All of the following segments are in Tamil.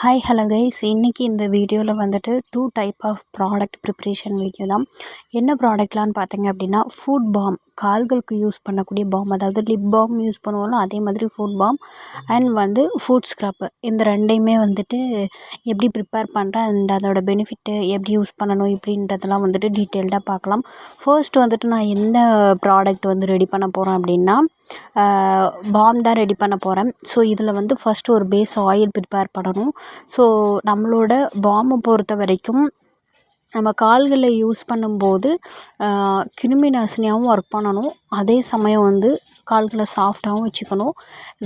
ஹாய் ஹலோ கைஸ் இன்றைக்கி இந்த வீடியோவில் வந்துட்டு two type of product preparation video தான். என்ன ப்ராடக்ட்லான்னு பார்த்தீங்க அப்படின்னா ஃபுட் பாம் கால்களுக்கு யூஸ் பண்ணக்கூடிய பாம் அதாவது லிப் பாம் யூஸ் பண்ணுவோம்ல அதே மாதிரி ஃபுட் பாம் அண்ட் வந்து ஃபுட் ஸ்க்ரப்பு இந்த ரெண்டையுமே வந்துட்டு எப்படி ப்ரிப்பேர் பண்ணுறேன் அண்ட் அதோட பெனிஃபிட்டு எப்படி யூஸ் பண்ணணும் இப்படின்றதெல்லாம் வந்துட்டு டீட்டெயில்டாக பார்க்கலாம் ஃபர்ஸ்ட் வந்துட்டு நான் என்ன ப்ராடக்ட் வந்து ரெடி பண்ண போகிறேன் அப்படின்னா பாம் தான் ரெடி பண்ண போகிறேன் ஸோ இதில் வந்து ஃபஸ்ட்டு ஒரு பேஸ் ஆயில் ப்ரிப்பேர் பண்ணணும். ஸோ நம்மளோட பாமை பொறுத்த வரைக்கும் நம்ம கால்களில் யூஸ் பண்ணும்போது கிருமி நாசினியாகவும் ஒர்க் பண்ணணும். அதே சமயம் வந்து கால்களை சாஃப்டாகவும் வச்சுக்கணும்.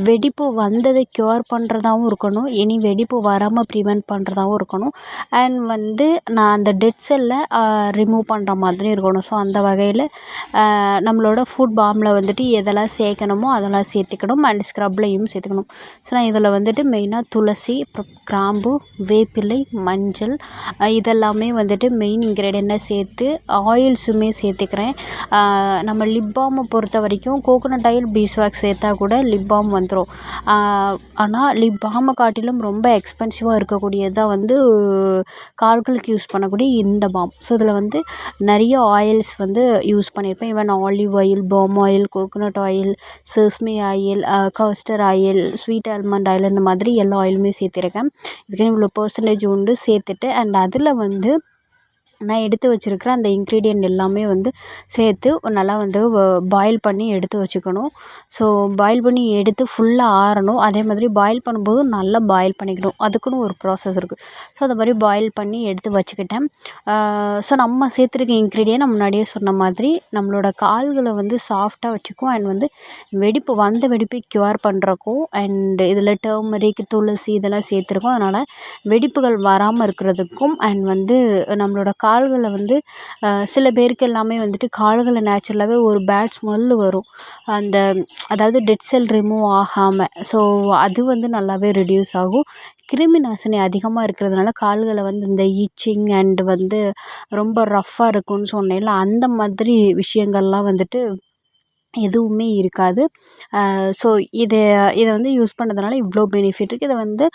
வெடிப்பு வந்ததை க்யூர் பண்ணுறதாவும் இருக்கணும். இனி வெடிப்பு வராமல் ப்ரிவென்ட் பண்ணுறதாவும் இருக்கணும். அண்ட் வந்து நான் அந்த டெட் செல்லை ரிமூவ் பண்ணுற மாதிரி இருக்கணும். ஸோ அந்த வகையில் நம்மளோட ஃபுட் பாமில் வந்துட்டு எதெல்லாம் சேர்க்கணுமோ அதெல்லாம் சேர்த்துக்கணும். அண்ட் ஸ்க்ரப்லையும் சேர்த்துக்கணும். ஸோ நான் இதில் வந்துட்டு மெயினாக துளசி அப்புறம் கிராம்பு வேப்பிலை மஞ்சள் இதெல்லாமே வந்துட்டு மெயின் இன்க்ரீடியண்ட்டாக சேர்த்து ஆயில்ஸுமே சேர்த்துக்கிறேன். நம்ம லிப் பாமை பொறுத்த வரைக்கும் கோகோனட் ஆயில் பீஸ்வாக்ஸ் சேர்த்தா கூட லிப் பாம் வந்துடும் ஆனால் லிப் பாமை காட்டிலும் ரொம்ப எக்ஸ்பென்சிவாக இருக்கக்கூடியது தான் வந்து கால்களுக்கு யூஸ் பண்ணக்கூடிய இந்த பாம் ஸோ இதில் வந்து நிறைய ஆயில்ஸ் வந்து யூஸ் பண்ணியிருப்பேன் even olive oil palm oil coconut oil sesame oil castor oil sweet almond oil இந்த மாதிரி எல்லா ஆயிலுமே சேர்த்திருக்கேன். இதுக்குன்னு இவ்வளோ பர்சன்டேஜ் உண்டு சேர்த்துட்டு அண்ட் அதில் வந்து நான் எடுத்து வச்சிருக்கிற அந்த இன்க்ரீடியன்ட் எல்லாமே வந்து சேர்த்து நல்லா வந்து பாயில் பண்ணி எடுத்து வச்சுக்கணும். ஸோ பாயில் பண்ணி எடுத்து ஃபுல்லாக ஆறணும். அதே மாதிரி பாயில் பண்ணும்போது நல்லா பாயில் பண்ணிக்கணும். அதுக்குன்னு ஒரு ப்ராசஸ் இருக்குது ஸோ அந்த மாதிரி பாயில் பண்ணி எடுத்து வச்சுக்கிட்டேன். ஸோ நம்ம சேர்த்துருக்க இன்க்ரீடியன்ட் நான் முன்னாடியே சொன்ன மாதிரி நம்மளோட கால்களை வந்து சாஃப்டாக வச்சுக்கும். அண்ட் வந்து வெடிப்பு வந்த வெடிப்பை க்யூர் பண்ணுறக்கும் அண்ட் இதில் டர்மரிக் துளசி இதெல்லாம் சேர்த்துருக்கோம். அதனால் வெடிப்புகள் வராமல் இருக்கிறதுக்கும் அண்ட் வந்து நம்மளோட கால்களை வந்து சில பேருக்கு எல்லாமே வந்துட்டு கால்களை நேச்சுரலாகவே ஒரு பேட் ஸ்மெல்லு வரும். அந்த அதாவது டெட் செல் ரிமூவ் ஆகாமல் ஸோ அது வந்து நல்லாவே ரெடியூஸ் ஆகும். கிருமி நாசினி அதிகமாக இருக்கிறதுனால கால்களை வந்து இந்த ஈச்சிங் அண்டு வந்து ரொம்ப ரஃப்பாக இருக்கும்னு சொன்னேன்ல அந்த மாதிரி விஷயங்கள்லாம் வந்துட்டு எதுவுமே இருக்காது. ஸோ இதை இதை வந்து யூஸ் பண்ணுறதுனால இவ்வளோ பெனிஃபிட் இருக்குது இதை வந்து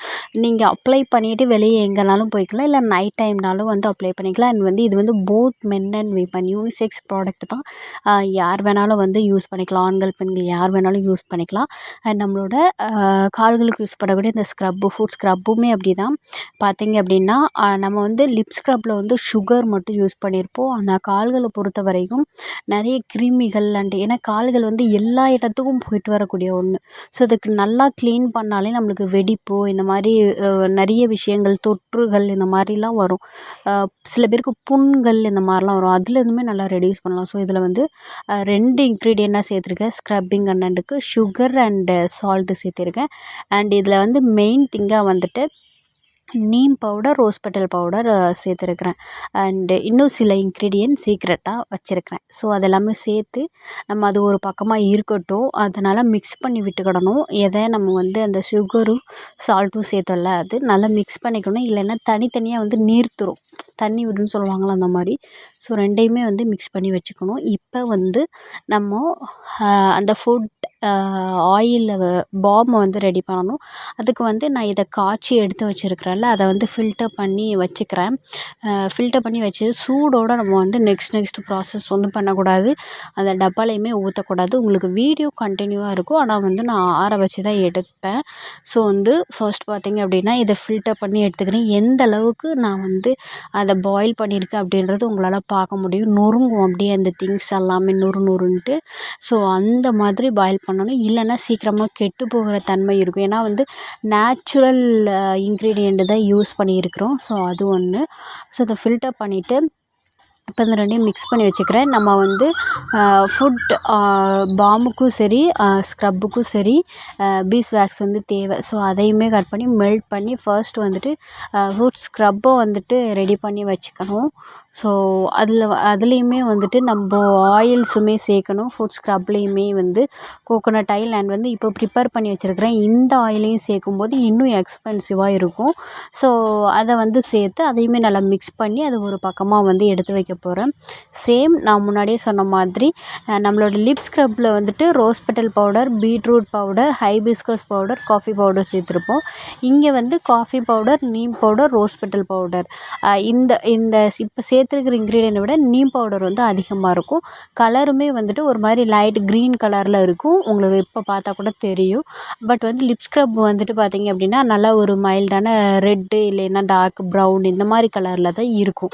நீங்கள் அப்ளை பண்ணிவிட்டு வெளியே எங்கேனாலும் போய்க்கலாம். இல்லை நைட் டைம்னாலும் வந்து அப்ளை பண்ணிக்கலாம். அண்ட் வந்து இது வந்து both men and women unisex product தான். யார் வேணாலும் வந்து யூஸ் பண்ணிக்கலாம். ஆண்கள் பெண்கள் யார் வேணாலும் யூஸ் பண்ணிக்கலாம். அண்ட் நம்மளோட கால்களுக்கு யூஸ் பண்ணக்கூடிய இந்த ஸ்க்ரப்பு ஃபுட் ஸ்க்ரப்புமே அப்படி தான் பார்த்தீங்க அப்படின்னா நம்ம வந்து லிப் ஸ்க்ரப்பில் வந்து சுகர் மட்டும் யூஸ் பண்ணியிருப்போம் ஆனால் கால்களை பொறுத்த வரைக்கும் நிறைய கிருமிகள் அண்ட் ஏன்னா கால் கால்கள் வந்து எல்லா இடத்துக்கும் போயிட்டு வரக்கூடிய ஒன்று ஸோ அதுக்கு நல்லா க்ளீன் பண்ணாலே நம்மளுக்கு வெடிப்பு இந்த மாதிரி நிறைய விஷயங்கள் தொற்றுகள் இந்த மாதிரிலாம் வரும். சில பேருக்கு புண்கள் இந்த மாதிரிலாம் வரும். அதுலேருந்துமே நல்லா ரெடியூஸ் பண்ணலாம். ஸோ இதில் வந்து ரெண்டு இன்க்ரீடியண்ட்டாக சேர்த்துருக்கேன். ஸ்க்ரப்பிங் கண்டென்ட்டுக்கு சுகர் அண்டு சால்ட்டு சேர்த்திருக்கேன். அண்ட் இதில் வந்து மெயின் திங்காக வந்துட்டு neem powder rose petal powder சேர்த்துருக்குறேன். அண்டு இன்னும் சில இன்க்ரீடியன்ட் சீக்ரெட்டாக வச்சுருக்குறேன். ஸோ அதெல்லாமே சேர்த்து நம்ம அது ஒரு பக்கமாக இருக்கட்டும். அதனால் மிக்ஸ் பண்ணி விட்டுக்கிடணும். எதை நம்ம வந்து அந்த சுகரும் சால்ட்டும் சேர்த்தோம்ல அது நல்லா மிக்ஸ் பண்ணிக்கணும். இல்லைன்னா தனித்தனியாக வந்து நீர்த்துரும் தண்ணி விடுன்னு சொல்லுவாங்கள்ல அந்த மாதிரி. ஸோ ரெண்டையுமே வந்து மிக்ஸ் பண்ணி வச்சுக்கணும். இப்போ வந்து நம்ம அந்த ஃபுட் ஆயிலில் பாமை வந்து ரெடி பண்ணணும். அதுக்கு வந்து நான் இதை காய்ச்சி எடுத்து வச்சுருக்குறேன்ல அதை வந்து ஃபில்டர் பண்ணி வச்சுக்கிறேன். ஃபில்டர் பண்ணி வச்சு சூடோடு நம்ம வந்து நெக்ஸ்ட் நெக்ஸ்ட் ப்ராசஸ் வந்து பண்ணக்கூடாது. அந்த டப்பாலையுமே ஊற்றக்கூடாது உங்களுக்கு வீடியோ கண்டினியூவாக இருக்கும். ஆனால் வந்து நான் ஆற வச்சு தான் எடுப்பேன். ஸோ வந்து ஃபர்ஸ்ட் பார்த்திங்க அப்படின்னா இதை ஃபில்டர் பண்ணி எடுத்துக்கிறேன். எந்த அளவுக்கு நான் வந்து அதை பாயில் பண்ணியிருக்கேன் அப்படின்றது உங்களால் பார்க்க முடியும். நொறுங்கும் அப்படியே அந்த திங்ஸ் எல்லாமே நொறு நொறுன்ட்டு. ஸோ அந்த மாதிரி பாயில் பண்ணணும். இல்லைன்னா சீக்கிரமாக கெட்டு போகிற தன்மை இருக்கும். ஏன்னா வந்து நேச்சுரல் இன்க்ரீடியண்ட்டு தான் யூஸ் பண்ணியிருக்கிறோம். ஸோ அது ஒன்று ஸோ அதை ஃபில்டர் பண்ணிவிட்டு இப்போ இந்த ரெண்டையும் மிக்ஸ் பண்ணி வச்சுக்கிறேன். நம்ம வந்து ஃபுட் பாமுக்கும் சரி ஸ்க்ரப்புக்கும் சரி பீஸ் வேக்ஸ் வந்து தேவை. ஸோ அதையுமே கட் பண்ணி மெல்ட் பண்ணி ஃபர்ஸ்ட் வந்துட்டு ஃபுட் ஸ்க்ரப்பை வந்துட்டு ரெடி பண்ணி வச்சுக்கணும். ஸோ அதில் அதுலேயுமே வந்துட்டு நம்ம ஆயில்ஸுமே சேர்க்கணும். ஃபுட் ஸ்க்ரப்லேயுமே வந்து கோகோனட் ஆயில் அண்ட் வந்து இப்போ ப்ரிப்பேர் பண்ணி வச்சுருக்கிறேன். இந்த ஆயிலையும் சேர்க்கும்போது இன்னும் எக்ஸ்பென்சிவாக இருக்கும். ஸோ அதை வந்து சேர்த்து அதையுமே நல்லா மிக்ஸ் பண்ணி அது ஒரு பக்கமாக வந்து எடுத்து வைக்க போகிறேன் சேம் நான் முன்னாடியே சொன்ன மாதிரி நம்மளோட லிப் ஸ்க்ரப்பில் வந்துட்டு rose petal powder beetroot powder hibiscus powder coffee powder சேர்த்துருப்போம். இங்கே வந்து coffee powder neem powder rose petal powder இந்த இந்த இப்போ சேர்த்து சேர்த்துருக்கிற இன்க்ரீடியண்ட்டை விட நீம் பவுடர் வந்து அதிகமாக இருக்கும். கலருமே வந்துட்டு ஒரு மாதிரி லைட் க்ரீன் கலரில் இருக்கும். உங்களுக்கு இப்போ பார்த்தா கூட தெரியும். பட் வந்து லிப் ஸ்க்ரப் வந்துட்டு பார்த்திங்க அப்படின்னா நல்லா ஒரு மைல்டான ரெட்டு இல்லைன்னா டார்க் ப்ரௌன் இந்த மாதிரி கலரில் தான் இருக்கும்.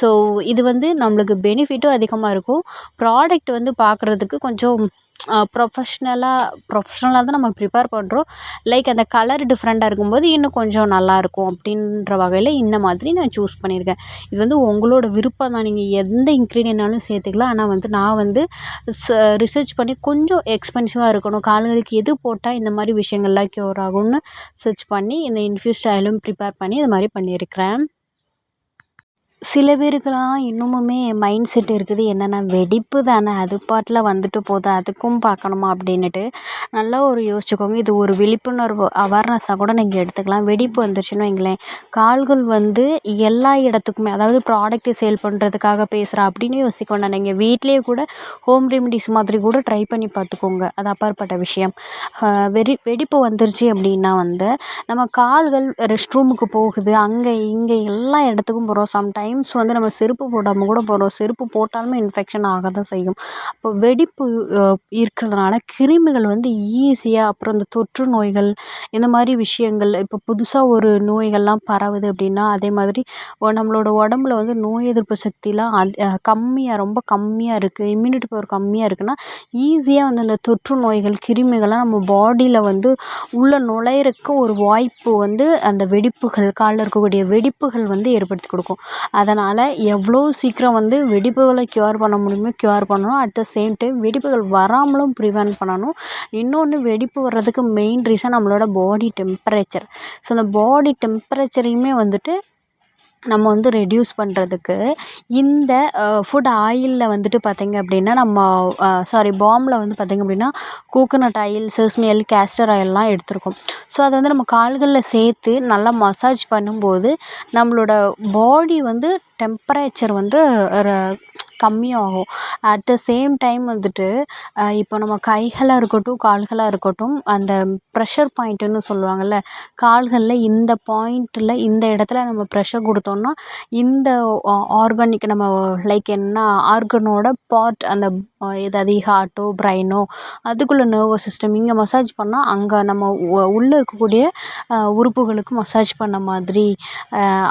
ஸோ இது வந்து நம்மளுக்கு பெனிஃபிட்டும் அதிகமாக இருக்கும். ப்ராடக்ட் வந்து பார்க்குறதுக்கு கொஞ்சம் ப்ரொஃபஷ்னலாக ப்ரொஃபஷ்னலாக தான் நம்ம ப்ரிப்பேர் பண்ணுறோம் லைக் அந்த கலர் டிஃப்ரெண்ட்டாக இருக்கும்போது இன்னும் கொஞ்சம் நல்லாயிருக்கும் அப்படின்ற வகையில் இந்த மாதிரி நான் சூஸ் பண்ணியிருக்கேன். இது வந்து உங்களோட விருப்பம் தான். நீங்கள் எந்த இன்க்ரீடியன்ட்னாலும் சேர்த்துக்கலாம். ஆனால் வந்து நான் வந்து ச ரிசர்ச் பண்ணி கொஞ்சம் எக்ஸ்பென்சிவாக இருக்கணும். கால்களுக்கு எது போட்டால் இந்த மாதிரி விஷயங்கள்லாம் க்யூர் ஆகும்னு சர்ச் பண்ணி இந்த இன்ஃப்யூஸ் ஆயிலும் ப்ரிப்பேர் பண்ணி இது மாதிரி பண்ணியிருக்கிறேன். சில பேருக்கெல்லாம் இன்னமுமே மைண்ட் செட் இருக்குது. என்னென்னா வெடிப்பு தானே. அது பாட்டில் வந்துட்டு போகுது. அதுக்கும் பார்க்கணுமா அப்படின்னுட்டு நல்லா ஒரு யோசிச்சுக்கோங்க. இது ஒரு விழிப்புணர்வு அவேர்னஸாக கூட நீங்கள் எடுத்துக்கலாம். வெடிப்பு வந்துருச்சுன்னு வைங்களேன். கால்கள் வந்து எல்லா இடத்துக்குமே அதாவது ப்ராடக்ட்டு சேல் பண்ணுறதுக்காக பேசுகிறேன் அப்படின்னு யோசிக்க வேண்டாம். நீங்கள் வீட்டிலேயே கூட ஹோம் ரெமிடிஸ் மாதிரி கூட ட்ரை பண்ணி பார்த்துக்கோங்க. அது அப்பாற்பட்ட விஷயம். வெடி வெடிப்பு வந்துருச்சு அப்படின்னா வந்து நம்ம கால்கள் ரெஸ்ட் ரூமுக்கு போகுது. அங்கே இங்கே எல்லா இடத்துக்கும் போகிறோம் சம்டைம் டைம்ஸ் வந்து நம்ம செருப்பு போடாமல் கூட போகிறோம் செருப்பு போட்டாலுமே இன்ஃபெக்ஷன் ஆக தான் செய்யும். அப்போ வெடிப்பு இருக்கிறதுனால கிருமிகள் வந்து ஈஸியாக அப்புறம் இந்த தொற்று நோய்கள் இந்த மாதிரி விஷயங்கள் இப்போ புதுசாக ஒரு நோய்கள்லாம் பரவுது அப்படின்னா அதே மாதிரி நம்மளோட உடம்புல வந்து நோய் எதிர்ப்பு சக்திலாம் அது கம்மியாக ரொம்ப கம்மியாக இருக்குது இம்யூனிட்டி பவர் கம்மியாக இருக்குன்னா ஈஸியாக வந்து அந்த தொற்று நோய்கள் கிருமிகள்லாம் நம்ம பாடியில் வந்து உள்ளே நுழையிறக்கு ஒரு வாய்ப்பு வந்து அந்த வெடிப்புகள் காலில் இருக்கக்கூடிய வெடிப்புகள் வந்து ஏற்படுத்தி கொடுக்கும். அதனால் எவ்வளோ சீக்கிரம் வந்து வெடிப்புகளை க்யூர் பண்ண முடியுமோ க்யூர் பண்ணணும். அட் த சேம் டைம் வெடிப்புகள் வராமலும் ப்ரிவென்ட் பண்ணணும். இன்னொன்று வெடிப்பு வர்றதுக்கு மெயின் ரீசன் நம்மளோட பாடி டெம்ப்ரேச்சர் ஸோ அந்த பாடி டெம்ப்ரேச்சரையுமே வந்துட்டு நம்ம வந்து ரெடியூஸ் பண்ணுறதுக்கு இந்த ஃபுட் ஆயிலில் வந்துட்டு பார்த்திங்க அப்படின்னா நம்ம சாரி பாமில் வந்து பார்த்திங்க அப்படின்னா கோக்கனட் ஆயில் செஸ்மி கேஸ்டர் ஆயிலெலாம் எடுத்திருக்கோம். ஸோ அதை வந்து நம்ம கால்களில் சேர்த்து நல்லா மசாஜ் பண்ணும்போது நம்மளோட பாடி வந்து டெம்பரேச்சர் வந்து கம்மியாகும். அட் த சேம் டைம் வந்துட்டு இப்போ நம்ம கைகளாக இருக்கட்டும் கால்களாக இருக்கட்டும் அந்த ப்ரெஷர் பாயிண்ட்டுன்னு சொல்லுவாங்கள்ல கால்களில் இந்த பாயிண்ட்டில் இந்த இடத்துல நம்ம ப்ரெஷர் கொடுத்தோம்னா இந்த ஆர்கானிக் நம்ம லைக் என்ன ஆர்கனோட பார்ட் அந்த ஏதாவது ஹார்ட்டோ பிரைனோ அதுக்குள்ளே நர்வஸ் சிஸ்டம் இங்கே மசாஜ் பண்ணால் அங்கே நம்ம உள்ளே இருக்கக்கூடிய உறுப்புகளுக்கு மசாஜ் பண்ண மாதிரி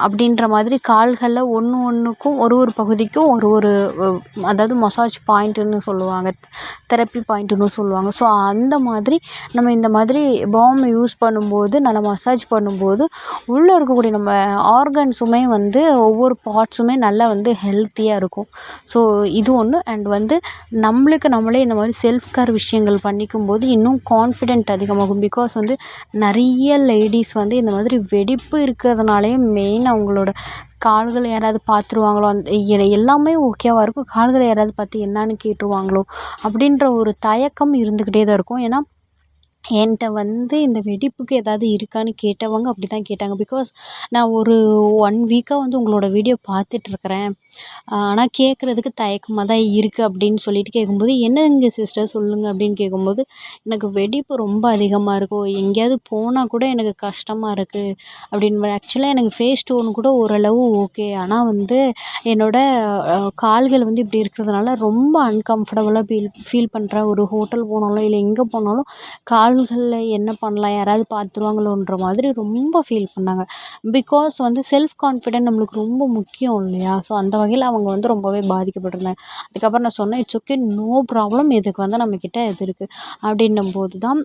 அப்படின்ற மாதிரி கால்களில் ஒன்று ஒன்றுக்கும் ஒரு ஒரு பகுதிக்கும் ஒரு ஒரு அதாவது மசாஜ் பாயிண்ட்டுன்னு சொல்லுவாங்க தெரப்பி பாயிண்ட்டுன்னு சொல்லுவாங்க. ஸோ அந்த மாதிரி நம்ம இந்த மாதிரி பாம் யூஸ் பண்ணும்போது நல்லா மசாஜ் பண்ணும்போது உள்ளே இருக்கக்கூடிய நம்ம ஆர்கன்ஸுமே வந்து ஒவ்வொரு பார்ட்ஸுமே நல்லா வந்து ஹெல்த்தியாக இருக்கும். ஸோ இது ஒன்று அண்ட் வந்து நம்மளுக்கு நம்மளே இந்த மாதிரி செல்ஃப் கேர் விஷயங்கள் பண்ணிக்கும் போது இன்னும் கான்ஃபிடென்ட் அதிகமாகும். பிகாஸ் வந்து நிறைய லேடிஸ் வந்து இந்த மாதிரி வெடிப்பு இருக்கிறதுனாலே மெயின் அவங்களோட கால்களை யாராவது பார்த்துருவாங்களோ அந்த எல்லாமே ஓகேவாக இருக்கும். கால்களை யாராவது பார்த்து என்னான்னு கேட்டுருவாங்களோ அப்படின்ற ஒரு தயக்கம் இருந்துக்கிட்டே தான் இருக்கும். ஏன்னா என்கிட்ட வந்து இந்த வெடிப்புக்கு ஏதாவது இருக்கான்னு கேட்டவங்க அப்படி தான் கேட்டாங்க. பிகாஸ் நான் ஒரு ஒன் வீக்காக வந்து உங்களோட வீடியோ பார்த்துட்ருக்குறேன் ஆனால் கேட்குறதுக்கு தயக்கமாக தான் இருக்குது அப்படின்னு சொல்லிட்டு கேட்கும்போது என்னங்க சிஸ்டர் சொல்லுங்கள் அப்படின்னு கேட்கும்போது எனக்கு வெடிப்பு ரொம்ப அதிகமாக இருக்கும். எங்கேயாவது போனால் கூட எனக்கு கஷ்டமாக இருக்குது அப்படின்னு ஆக்சுவலாக எனக்கு ஃபேஸ் டோன் கூட ஓரளவு ஓகே ஆனால் வந்து என்னோடய கால்கள் வந்து இப்படி இருக்கிறதுனால ரொம்ப அன்கம்ஃபர்டபுளாக ஃபீல் ஃபீல் பண்ணுறேன் ஒரு ஹோட்டல் போனாலும் இல்லை எங்கே போனாலும் கால்களில் என்ன பண்ணலாம் யாராவது பார்த்துருவாங்களோன்ற மாதிரி ரொம்ப ஃபீல் பண்ணாங்க. பிகாஸ் வந்து செல்ஃப் கான்ஃபிடென்ட் நம்மளுக்கு ரொம்ப முக்கியம் இல்லையா? ஸோ அந்த வகையில் அவங்க வந்து ரொம்பவே பாதிக்கப்பட்டிருந்தாங்க. அதுக்கப்புறம் நான் சொன்னேன் இட்ஸ் ஓகே நோ ப்ராப்ளம் இதுக்கு வந்து நம்மக்கிட்ட இது இருக்குது அப்படின்னும் போது தான்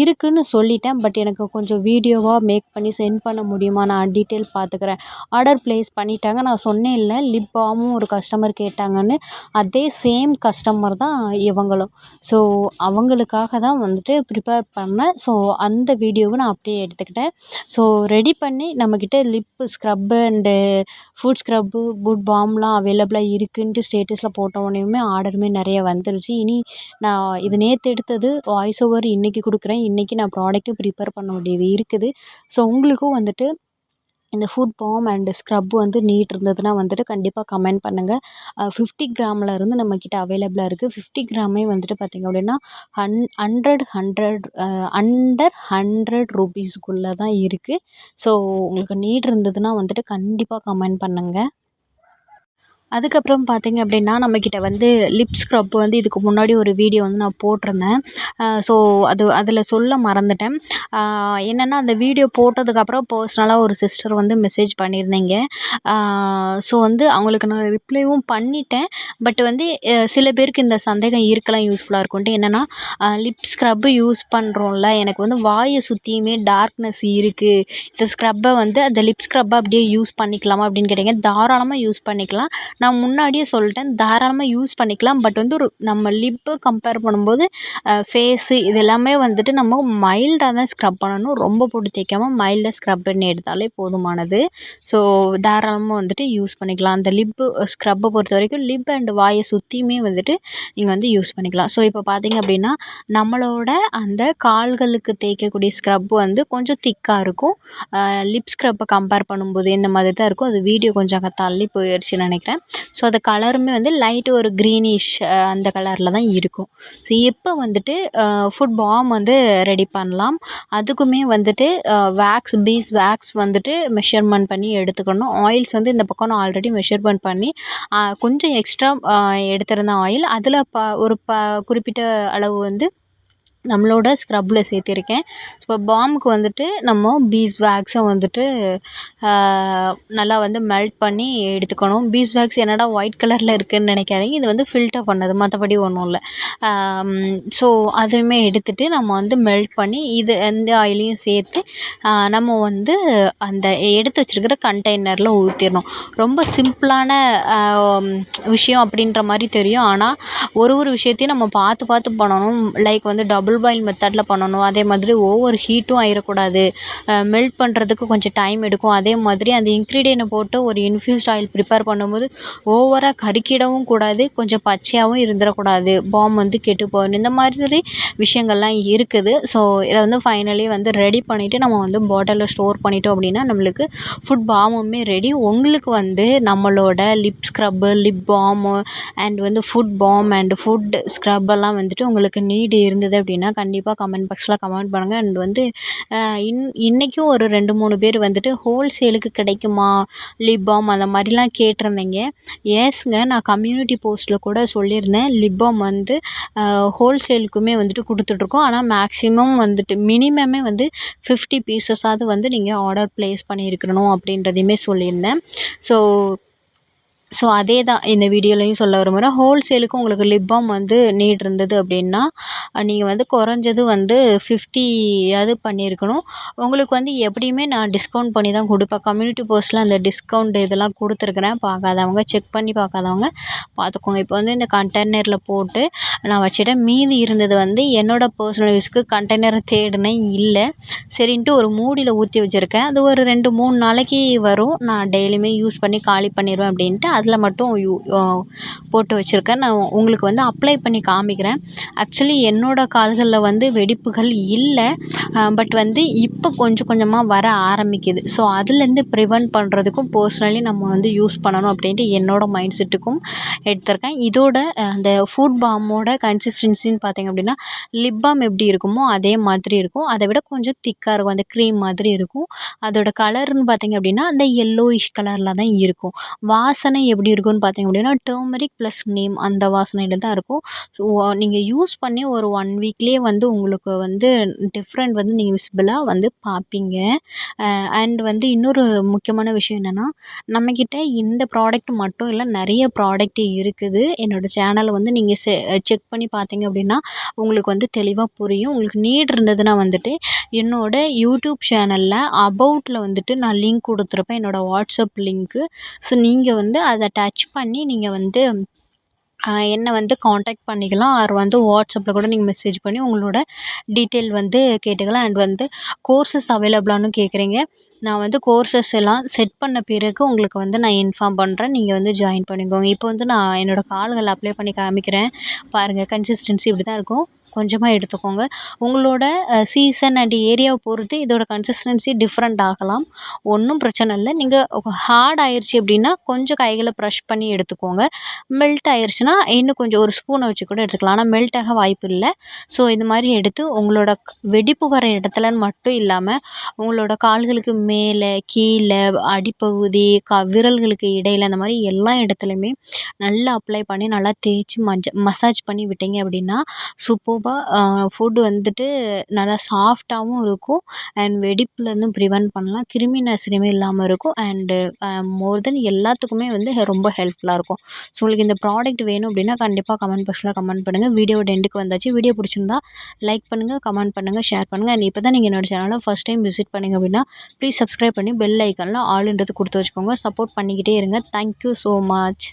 இருக்குதுன்னு சொல்லிட்டேன். பட் எனக்கு கொஞ்சம் வீடியோவாக மேக் பண்ணி சென்ட் பண்ண முடியுமா? நான் டீட்டெயில் பார்த்துக்கிறேன் ஆர்டர் ப்ளேஸ் பண்ணிட்டாங்க. நான் சொன்னேன்ல லிப் பாமும் ஒரு கஸ்டமர் கேட்டாங்கன்னு. அதே சேம் கஸ்டமர் தான் இவங்களும். ஸோ அவங்களுக்காக தான் வந்துட்டு ப்ரிப்பேர் பண்ணேன். ஸோ அந்த வீடியோவை நான் அப்படியே எடுத்துக்கிட்டேன். ஸோ ரெடி பண்ணி நம்மக்கிட்ட lip scrub and foot scrub foot balm ஃபார்ம்லாம் அவைலபிளாக இருக்குதுன்ட்டு ஸ்டேட்டஸில் போட்டவுடனேயுமே ஆர்டருமே நிறைய வந்துருச்சு. இனி நான் இது நேற்று எடுத்தது வாய்ஸ் ஓவர் இன்றைக்கி கொடுக்குறேன். இன்றைக்கி நான் ப்ராடக்ட்டும் ப்ரிப்பேர் பண்ண வேண்டியது இருக்குது. ஸோ உங்களுக்கும் வந்துட்டு இந்த ஃபுட் பாம் அண்டு ஸ்க்ரப் வந்து நீட் இருந்ததுன்னா வந்துட்டு கண்டிப்பாக கமெண்ட் பண்ணுங்கள் ஃபிஃப்டி கிராமில் இருந்து நம்மக்கிட்ட அவைலபிளாக இருக்குது ஃபிஃப்டி கிராமே வந்துட்டு பார்த்திங்க அப்படின்னா ஹன் ஹண்ட்ரட் ஹண்ட்ரட் அண்டர் ஹண்ட்ரட் ருபீஸ்க்குள்ளே தான் இருக்குது ஸோ உங்களுக்கு நீட் இருந்ததுன்னா வந்துட்டு கண்டிப்பாக கமெண்ட் பண்ணுங்கள் அதுக்கப்புறம் பார்த்திங்க அப்படின்னா நம்மக்கிட்ட வந்து லிப் ஸ்க்ரப் வந்து இதுக்கு முன்னாடி ஒரு வீடியோ வந்து நான் போட்டிருந்தேன். ஸோ அது அதில் சொல்ல மறந்துட்டேன். என்னென்னா அந்த வீடியோ போட்டதுக்கப்புறம் பர்ஸ்னலாக ஒரு சிஸ்டர் வந்து மெசேஜ் பண்ணியிருந்தீங்க. ஸோ வந்து அவங்களுக்கு நான் ரிப்ளைவும் பண்ணிட்டேன். பட் வந்து சில பேருக்கு இந்த சந்தேகம் இருக்கலாம் யூஸ்ஃபுல்லாக இருக்கும்ட்டு என்னென்னா லிப் ஸ்க்ரப்பு யூஸ் பண்ணுறோம்ல எனக்கு வந்து வாயை சுற்றியுமே டார்க்னஸ் இருக்குது இந்த ஸ்க்ரப்பை வந்து அந்த லிப் ஸ்க்ரப்பை அப்படியே யூஸ் பண்ணிக்கலாமா அப்படின்னு கேட்டிங்க. தாராளமாக யூஸ் பண்ணிக்கலாம். நான் முன்னாடியே சொல்லிட்டேன் தாராளமாக யூஸ் பண்ணிக்கலாம். பட் வந்து ஒரு நம்ம லிப்பு கம்பேர் பண்ணும்போது ஃபேஸு இது எல்லாமே வந்துட்டு நம்ம மைல்டாக தான் ஸ்க்ரப் பண்ணணும். ரொம்ப போட்டு தேய்க்காமல் மைல்டாக ஸ்க்ரப் பண்ணி எடுத்தாலே போதுமானது. ஸோ தாராளமாக வந்துட்டு யூஸ் பண்ணிக்கலாம். அந்த லிப்பு ஸ்க்ரப்பை பொறுத்த வரைக்கும் லிப் அண்ட் வாயை சுற்றியுமே வந்துட்டு நீங்கள் வந்து யூஸ் பண்ணிக்கலாம். ஸோ இப்போ பார்த்தீங்க அப்படின்னா நம்மளோட அந்த கால்களுக்கு தேய்க்கக்கூடிய ஸ்க்ரப் வந்து கொஞ்சம் திக்காக இருக்கும். லிப் ஸ்க்ரப்பை கம்பேர் பண்ணும்போது இந்த மாதிரி தான் இருக்கும் அது வீடியோ கொஞ்சம் அங்கே தள்ளி போயிடுச்சுன்னு நினைக்கிறேன். ஸோ அது கலருமே வந்து லைட்டு ஒரு க்ரீனிஷ் அந்த கலரில் தான் இருக்கும். ஸோ இப்போ வந்துட்டு ஃபுட் பாம் வந்து ரெடி பண்ணலாம். அதுக்குமே வந்துட்டு வேக்ஸ் பீஸ் வேக்ஸ் வந்துட்டு மெஷர்மெண்ட் பண்ணி எடுத்துக்கணும். ஆயில்ஸ் வந்து இந்த பக்கம் நான் ஆல்ரெடி மெஷர்மெண்ட் பண்ணி கொஞ்சம் எக்ஸ்ட்ரா எடுத்திருந்தேன் ஆயில் அதில் ப ஒரு ப குறிப்பிட்ட அளவு வந்து நம்மளோட ஸ்க்ரப்பில் சேர்த்திருக்கேன். இப்போ பாமுக்கு வந்துட்டு நம்ம பீஸ் வேக்ஸும் வந்துட்டு நல்லா வந்து மெல்ட் பண்ணி எடுத்துக்கணும். பீஸ் வேக்ஸ் என்னடா ஒயிட் கலரில் இருக்குதுன்னு நினைக்காதீங்க. இது வந்து ஃபில்டர் பண்ணது. மற்றபடி ஒன்றும் இல்லை. ஸோ அதுவுமே எடுத்துகிட்டு நம்ம வந்து மெல்ட் பண்ணி இது எந்த ஆயிலையும் சேர்த்து நம்ம வந்து அந்த எடுத்து வச்சுருக்கிற கண்டெய்னரில் ஊற்றிடணும் ரொம்ப சிம்பிளான விஷயம் அப்படின்ற மாதிரி தெரியும். ஆனால் ஒரு ஒரு விஷயத்தையும் நம்ம பார்த்து பார்த்து பண்ணணும். லைக் வந்து டபுள் ஃபுல் பாயில் மெத்தடில் பண்ணணும். அதே மாதிரி ஓவர் ஹீட்டும் ஆயிடக்கூடாது மெல்ட் பண்ணுறதுக்கு கொஞ்சம் டைம் எடுக்கும். அதே மாதிரி அந்த இன்க்ரீடியண்ட்டை போட்டு ஒரு இன்ஃப்யூஸ்ட் ஆயில் ப்ரிப்பேர் பண்ணும்போது ஓவராக கருக்கிடவும் கூடாது. கொஞ்சம் பச்சையாகவும் இருந்துடக்கூடாது. பாம் வந்து கெட்டு போகணும். இந்த மாதிரி விஷயங்கள்லாம் இருக்குது. ஸோ இதை வந்து ஃபைனலி வந்து ரெடி பண்ணிவிட்டு நம்ம வந்து பாட்டிலில் ஸ்டோர் பண்ணிட்டோம் அப்படின்னா நம்மளுக்கு ஃபுட் பாமுமே ரெடி உங்களுக்கு வந்து நம்மளோட lip scrub lip balm and வந்து ஃபுட் பாம் அண்ட் ஃபுட் ஸ்க்ரப்பெல்லாம் வந்துட்டு உங்களுக்கு நீடு இருந்தது அப்படின்னா அப்படின்னா கண்டிப்பாக கமெண்ட் பாக்ஸில் கமெண்ட் பண்ணுங்கள் அண்ட் வந்து இன் இன்றைக்கும் ஒரு ரெண்டு மூணு பேர் வந்துட்டு ஹோல்சேலுக்கு கிடைக்குமா லிப் பாம் அந்த மாதிரிலாம் கேட்டிருந்தீங்க. ஏஸ்ங்க நான் கம்யூனிட்டி போஸ்ட்டில் கூட சொல்லியிருந்தேன். லிப் பாம் வந்து ஹோல்சேலுக்குமே வந்துட்டு கொடுத்துட்ருக்கோம். ஆனால் மேக்ஸிமம் வந்துட்டு மினிமமே வந்து ஃபிஃப்டி பீசஸாவது வந்து நீங்கள் ஆர்டர் ப்ளேஸ் பண்ணியிருக்கணும் அப்படின்றதையுமே சொல்லியிருந்தேன். ஸோ ஸோ அதே தான் இந்த வீடியோலையும் சொல்ல விரும்புகிறேன் ஹோல்சேலுக்கும் உங்களுக்கு லிப் பாம் வந்து நீட் இருந்தது அப்படின்னா நீங்கள் வந்து குறைஞ்சது வந்து ஃபிஃப்டியாவது பண்ணியிருக்கணும். உங்களுக்கு வந்து எப்படியுமே நான் டிஸ்கவுண்ட் பண்ணி தான் கொடுப்பேன். கம்யூனிட்டி போஸ்ட்டில் அந்த டிஸ்கவுண்ட் இதெல்லாம் கொடுத்துருக்குறேன். பார்க்காதவங்க செக் பண்ணி பார்க்காதவங்க பார்த்துக்கோங்க. இப்போ வந்து இந்த கண்டெய்னரில் போட்டு நான் வச்சுட்டேன். மீதி இருந்தது வந்து என்னோடய பர்சனல் யூஸ்க்கு கண்டெய்னரை தேடினேன் இல்லை. சரின்ட்டு ஒரு மூடியில் ஊற்றி வச்சுருக்கேன். அது ஒரு ரெண்டு மூணு நாளைக்கு வரும். நான் டெய்லியுமே யூஸ் பண்ணி காலி பண்ணிடுவேன் அப்படின்ட்டு அது அதில் மட்டும் யூ போட்டு வச்சுருக்கேன். நான் உங்களுக்கு வந்து அப்ளை பண்ணி காமிக்கிறேன். ஆக்சுவலி என்னோடய கால்களில் வந்து வெடிப்புகள் இல்லை. பட் வந்து இப்போ கொஞ்சம் கொஞ்சமாக வர ஆரம்பிக்குது. ஸோ அதுலேருந்து ப்ரிவென்ட் பண்ணுறதுக்கும் பர்சனலி நம்ம வந்து யூஸ் பண்ணணும் அப்படின்ட்டு என்னோடய மைண்ட் செட்டுக்கும் எடுத்திருக்கேன். இதோட அந்த ஃபுட் பாமோட கன்சிஸ்டன்சின்னு பார்த்திங்க அப்படின்னா லிப் பாம் எப்படி இருக்குமோ அதே மாதிரி இருக்கும். அதை விட கொஞ்சம் திக்காக இருக்கும். அந்த க்ரீம் மாதிரி இருக்கும். அதோட கலர்னு பார்த்திங்க அப்படின்னா அந்த எல்லோயிஷ் கலரில் தான் இருக்கும். வாசனை எப்படி இருக்கும்னு பார்த்திங்க அப்படின்னா டர்மரிக் ப்ளஸ் நேம் அந்த வாசனையில் தான் இருக்கும். ஸோ நீங்கள் யூஸ் பண்ணி ஒரு ஒன் வீக்லேயே வந்து உங்களுக்கு வந்து டிஃப்ரெண்ட் வந்து நீங்கள் விசிபிளாக வந்து பார்ப்பீங்க. அண்ட் வந்து இன்னொரு முக்கியமான விஷயம் என்னென்னா நம்மக்கிட்ட இந்த ப்ராடக்ட் மட்டும் இல்லை நிறைய ப்ராடக்ட் இருக்குது. என்னோடய சேனலை வந்து நீங்கள் செ செக் பண்ணி பார்த்தீங்க அப்படின்னா உங்களுக்கு வந்து தெளிவாக புரியும். உங்களுக்கு நீட் இருந்ததுன்னா வந்துட்டு என்னோடய யூடியூப் சேனலில் அபவுட்டில் வந்துட்டு நான் லிங்க் கொடுத்துருப்பேன். என்னோடய வாட்ஸ்அப் லிங்க்கு ஸோ நீங்கள் வந்து அதை டச் பண்ணி நீங்கள் வந்து என்னை வந்து காண்டாக்ட் பண்ணிக்கலாம். ஆர் வந்து வாட்ஸ்அப்பில் கூட நீங்கள் மெசேஜ் பண்ணி உங்களோட டீட்டெயில் வந்து கேட்டுக்கலாம். அண்ட் வந்து கோர்சஸ் அவைலபிளானு கேட்குறீங்க நான் வந்து கோர்சஸ் எல்லாம் செட் பண்ண பிறகு உங்களுக்கு வந்து நான் இன்ஃபார்ம் பண்ணுறேன் நீங்கள் வந்து ஜாயின் பண்ணிக்கோங்க. இப்போ வந்து நான் என்னோடய கால்கள் அப்ளை பண்ணி காமிக்கிறேன். பாருங்கள் கன்சிஸ்டன்சி இப்படி தான் இருக்கும். கொஞ்சமாக எடுத்துக்கோங்க. உங்களோட சீசன் அண்ட் ஏரியாவை பொறுத்து இதோட கன்சிஸ்டன்சி டிஃப்ரெண்ட் ஆகலாம். ஒன்றும் பிரச்சனை இல்லை. நீங்கள் ஹார்ட் ஆயிடுச்சு அப்படின்னா கொஞ்சம் கைகளை ப்ரஷ் பண்ணி எடுத்துக்கோங்க. மெல்ட் ஆயிடுச்சுன்னா இன்னும் கொஞ்சம் ஒரு ஸ்பூனை வச்சு கூட எடுத்துக்கலாம். ஆனால் மெல்ட் ஆக வாய்ப்பு இல்லை. ஸோ இது மாதிரி எடுத்து உங்களோட வெடிப்பு வர இடத்துலன்னு மட்டும் இல்லாமல் உங்களோட கால்களுக்கு மேலே கீழே அடிப்பகுதி க விரல்களுக்கு இடையில் அந்த மாதிரி எல்லா இடத்துலையுமே நல்லா அப்ளை பண்ணி நல்லா தேய்ச்சி மஞ்ச மசாஜ் பண்ணி விட்டீங்க அப்படின்னா சூப்பர்பாக ஃபுட் வந்துட்டு நல்லா சாஃப்ட்டாகவும் இருக்கும். அண்ட் வெடிப்புலேருந்தும் ப்ரிவென்ட் பண்ணலாம். கிருமி நாசினியுமே இல்லாமல் இருக்கும். அண்டு மோர் தென் எல்லாத்துக்குமே வந்து ரொம்ப ஹெல்ப்ஃபுல்லாக இருக்கும். ஸோ உங்களுக்கு இந்த ப்ராடக்ட் வேணும் அப்படின்னா கண்டிப்பாக கமெண்ட் பாக்ஸில் கமெண்ட் பண்ணுங்கள் வீடியோவோட எண்டுக்கு வந்தாச்சு. வீடியோ பிடிச்சிருந்தா லைக் பண்ணுங்கள் கமெண்ட் பண்ணுங்கள் ஷேர் பண்ணுங்கள் அண்ட் இப்போ தான் நீங்கள் என்னோடய சேனலை ஃபஸ்ட் டைம் விசிட் பண்ணிங்க அப்படின்னா ப்ளீஸ் சப்ஸ்கிரைப் பண்ணி பெல் ஐக்கனில் ஆளுன்றது கொடுத்து வச்சுக்கோங்க. சப்போர்ட் பண்ணிக்கிட்டே இருங்க. Thank you so much